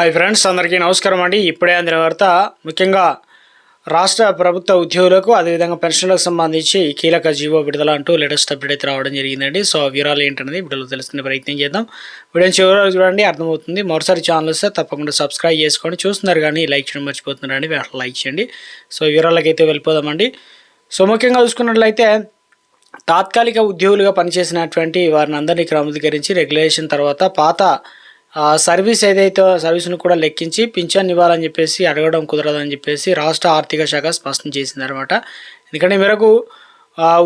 Hi friends అందరికీ నమస్కారం అండి. ఇప్పుడే అందిన వార్త ముఖ్యంగా రాష్ట్ర ప్రభుత్వ ఉద్యోగులకు అదేవిధంగా పెన్షన్లకు సంబంధించి కీలక జీవో విడుదల అంటూ లేటెస్ట్ అప్డేట్ అయితే రావడం జరిగిందండి. సో వివరాలు ఏంటనేది వీడియోలో తెలుసుకునే ప్రయత్నం చేద్దాం. వీడియో చివరి చూడండి అర్థమవుతుంది. మరోసారి ఛానల్ వస్తే తప్పకుండా సబ్స్క్రైబ్ చేసుకోండి చూస్తున్నారు కానీ లైక్ చేయడం మర్చిపోతున్నారండి. అట్లా లైక్ చేయండి. సో వివరాలకి అయితే వెళ్ళిపోదామండి. సో ముఖ్యంగా చూసుకున్నట్లయితే తాత్కాలిక ఉద్యోగులుగా పనిచేసినటువంటి వారిని అందరినీ క్రమీకరించి రెగ్యులేషన్ తర్వాత పాత సర్వీస్ ఏదైతే సర్వీస్ను కూడా లెక్కించి పింఛన్ ఇవ్వాలని చెప్పేసి అడగడం కుదరదని చెప్పేసి రాష్ట్ర ఆర్థిక శాఖ స్పష్టం చేసిందనమాట. ఎందుకంటే మేరకు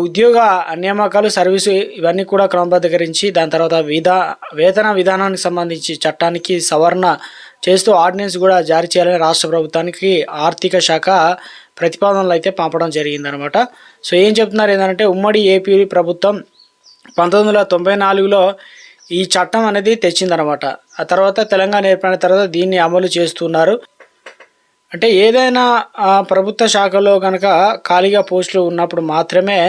ఉద్యోగ నియామకాలు సర్వీసు ఇవన్నీ కూడా క్రమబద్ధీకరించి దాని తర్వాత విధా వేతన విధానానికి సంబంధించి చట్టానికి సవరణ చేస్తూ ఆర్డినెన్స్ కూడా జారీ చేయాలని రాష్ట్ర ప్రభుత్వానికి ఆర్థిక శాఖ ప్రతిపాదనలు అయితే పంపడం జరిగిందనమాట. సో ఏం చెప్తున్నారు ఏంటంటే ఉమ్మడి ఏపీ ప్రభుత్వం పంతొమ్మిది వందల తొంభై నాలుగులో ఈ చట్టం అనేది తెచ్చిందనమాట ఆ తర్వాత తెలంగాణ ఏర్పడిన తర్వాత దీన్ని అమలు చేస్తున్నారు. అంటే ఏదైనా ప్రభుత్వ శాఖలో కనుక ఖాళీగా పోస్టులు ఉన్నప్పుడు మాత్రమే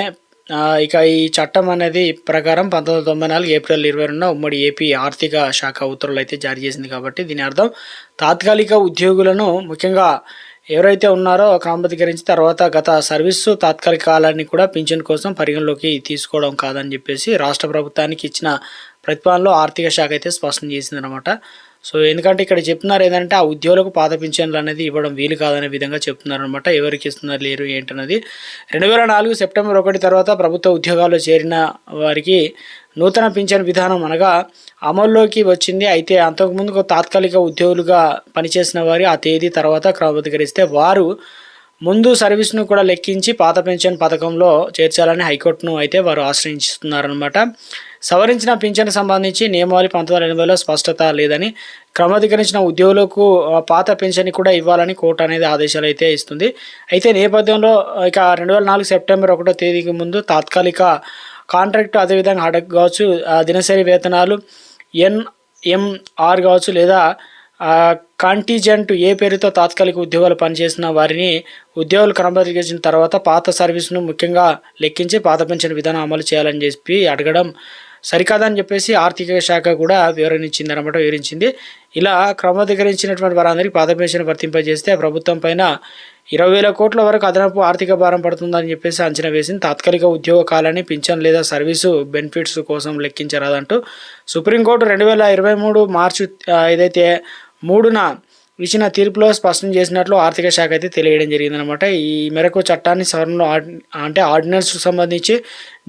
ఇక ఈ చట్టం అనేది ప్రకారం పంతొమ్మిది తొంభై నాలుగు ఏప్రిల్ ఇరవై రెండున ఉమ్మడి ఏపీ ఆర్థిక శాఖ ఉత్తర్వులు అయితే జారీ చేసింది కాబట్టి దీని అర్థం తాత్కాలిక ఉద్యోగులను ముఖ్యంగా ఎవరైతే ఉన్నారో క్రమబద్ధీకరించి తర్వాత గత సర్వీసు తాత్కాలిక కాలాన్ని కూడా పింఛన్ కోసం పరిగణలోకి తీసుకోవడం కాదని చెప్పేసి రాష్ట్ర ప్రభుత్వానికి ఇచ్చిన ప్రతిపాదనలో ఆర్థిక శాఖ అయితే స్పష్టం చేసిందనమాట సో ఎందుకంటే ఇక్కడ చెప్తున్నారు ఏంటంటే ఆ ఉద్యోగులకు పాత పింఛన్లు అనేది ఇవ్వడం వీలు కాదనే విధంగా చెప్తున్నారు అనమాట ఎవరికి ఇస్తున్నారు లేరు ఏంటన్నది. రెండు వేల నాలుగు సెప్టెంబర్ ఒకటి తర్వాత ప్రభుత్వ ఉద్యోగాల్లో చేరిన వారికి నూతన పింఛన్ విధానం అనగా అమల్లోకి వచ్చింది. అయితే అంతకుముందు తాత్కాలిక ఉద్యోగులుగా పనిచేసిన వారి ఆ తేదీ తర్వాత క్రమబద్ధీకరిస్తే వారు ముందు సర్వీస్ను కూడా లెక్కించి పాత పెన్షన్ పథకంలో చేర్చాలని హైకోర్టును అయితే వారు ఆశ్రయించుతున్నారనమాట సవరించిన పింఛన్ సంబంధించి నియమావళి పంతొమ్మిది వందల ఎనభైలో స్పష్టత లేదని క్రమధీకరించిన ఉద్యోగులకు పాత పెన్షన్ కూడా ఇవ్వాలని కోర్టు అనేది ఆదేశాలు అయితే ఇస్తుంది. అయితే నేపథ్యంలో ఇక రెండు వేల నాలుగు సెప్టెంబర్ ఒకటో తేదీకి ముందు తాత్కాలిక కాంట్రాక్ట్ అదేవిధంగా అడగ కావచ్చు ఆ, దినసరి వేతనాలు ఎన్ఎంఆర్ కావచ్చు లేదా కాంటిజెంట్ ఏ పేరుతో తాత్కాలిక ఉద్యోగాలు పనిచేసిన వారిని ఉద్యోగులు క్రమబద్ధీకరించిన తర్వాత పాత సర్వీస్ను ముఖ్యంగా లెక్కించి పాత పెన్షన్ విధానం అమలు చేయాలని చెప్పి అడగడం సరికాదని చెప్పేసి ఆర్థిక శాఖ కూడా వివరణ ఇచ్చింది అనమాట వివరించింది. ఇలా క్రమబద్ధీకరించినటువంటి వారందరికీ పాత పెన్షన్ వర్తింపజేస్తే ప్రభుత్వం పైన ఇరవై వేల కోట్ల వరకు అదనపు ఆర్థిక భారం పడుతుందని చెప్పేసి అంచనా వేసింది. తాత్కాలిక ఉద్యోగ కాలాన్ని పింఛన్ లేదా సర్వీసు బెనిఫిట్స్ కోసం లెక్కించరాదంటూ సుప్రీంకోర్టు రెండు వేల ఇరవై మూడు మార్చి ఏదైతే మూడున ఇచ్చిన తీర్పులో స్పష్టం చేసినట్లు ఆర్థిక శాఖ అయితే తెలియడం జరిగిందనమాట. ఈ మేరకు చట్టాన్ని సవరణలో అంటే ఆర్డినెన్స్కు సంబంధించి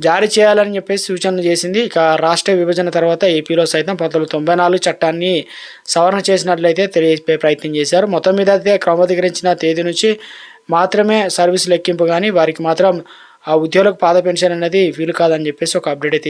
జారీ చేయాలని చెప్పేసి సూచనలు చేసింది. ఇక రాష్ట్ర విభజన తర్వాత ఏపీలో సైతం పంతొమ్మిది తొంభై నాలుగు చట్టాన్ని సవరణ చేసినట్లయితే తెలియజే ప్రయత్నం చేశారు. మొత్తం మీద అయితే క్రమబద్ధీకరించిన తేదీ నుంచి మాత్రమే సర్వీస్ లెక్కింపు కానీ వారికి మాత్రం ఆ ఉద్యోగులకు పాద పెన్షన్ అనేది వీలు కాదని చెప్పేసి ఒక అప్డేట్ అయితే